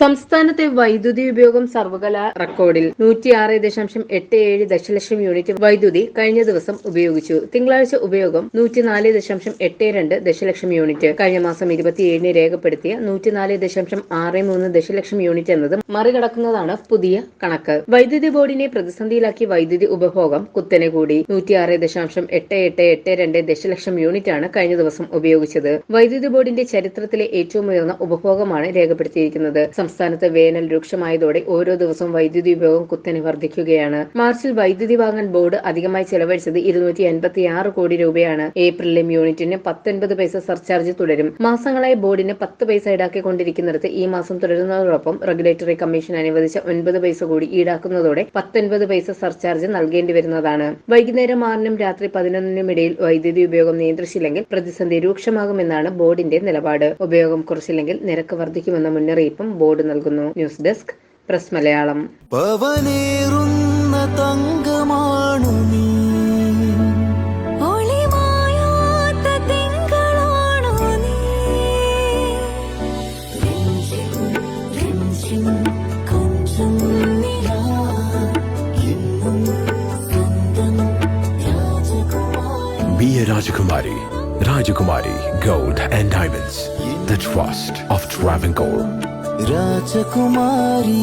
സംസ്ഥാനത്തെ വൈദ്യുതി ഉപയോഗം സർവകലാ റെക്കോർഡിൽ നൂറ്റിയാറ് ദശാംശം എട്ട് ഏഴ് ദശലക്ഷം യൂണിറ്റ് വൈദ്യുതി കഴിഞ്ഞ ദിവസം ഉപയോഗിച്ചു. തിങ്കളാഴ്ച ഉപയോഗം നൂറ്റിനാല് ദശാംശം എട്ട് രണ്ട് ദശലക്ഷം യൂണിറ്റ്. കഴിഞ്ഞ മാസം ഇരുപത്തിയേഴിന് രേഖപ്പെടുത്തിയ നൂറ്റിനാല് ദശാംശം ആറ് മൂന്ന് ദശലക്ഷം യൂണിറ്റ് എന്നത് മറികടക്കുന്നതാണ് പുതിയ കണക്ക്. വൈദ്യുതി ബോർഡിനെ പ്രതിസന്ധിയിലാക്കി വൈദ്യുതി ഉപഭോഗം കുത്തനെ കൂടി. നൂറ്റിയാറ് ദശാംശം എട്ട് എട്ട് എട്ട് രണ്ട് ദശലക്ഷം കഴിഞ്ഞ ദിവസം ഉപയോഗിച്ചത്. വൈദ്യുതി ബോർഡിന്റെ ചരിത്രത്തിലെ ഏറ്റവും ഉയർന്ന ഉപഭോഗമാണ് രേഖപ്പെടുത്തിയിരിക്കുന്നത്. സംസ്ഥാനത്ത് വേനൽ രൂക്ഷമായതോടെ ഓരോ ദിവസവും വൈദ്യുതി ഉപയോഗം കുത്തനെ വർദ്ധിക്കുകയാണ്. മാർച്ചിൽ വൈദ്യുതി വാങ്ങാൻ ബോർഡ് അധികമായി ചെലവഴിച്ചത് ഇരുന്നൂറ്റി എൺപത്തി ആറ് കോടി രൂപയാണ്. ഏപ്രിലിലും യൂണിറ്റിന് പത്തൊൻപത് പൈസ സർചാർജ് തുടരും. മാസങ്ങളായി ബോർഡിന് പത്ത് പൈസ ഈടാക്കിക്കൊണ്ടിരിക്കുന്നിടത്ത് ഈ മാസം തുടരുന്നതോടൊപ്പം റെഗുലേറ്ററി കമ്മീഷൻ അനുവദിച്ച ഒൻപത് പൈസ കൂടി ഈടാക്കുന്നതോടെ പത്തൊൻപത് പൈസ സർചാർജ് നൽകേണ്ടി വരുന്നതാണ്. വൈകുന്നേരം ആറിനും രാത്രി പതിനൊന്നിനും ഇടയിൽ വൈദ്യുതി ഉപയോഗം നിയന്ത്രിച്ചില്ലെങ്കിൽ പ്രതിസന്ധി രൂക്ഷമാകുമെന്നാണ് ബോർഡിന്റെ നിലപാട്. ഉപയോഗം കുറച്ചില്ലെങ്കിൽ നിരക്ക് വർദ്ധിക്കുമെന്ന മുന്നറിയിപ്പും ബോർഡ് നൽകുന്നു ന്യൂസ് ഡെസ്ക് പ്രസ് മലയാളം പവനേറുന്ന തങ്കമാണു നീ Be a Rajakumari. Rajakumari Gold and Diamonds. The trust of Travancore. Rajakumari.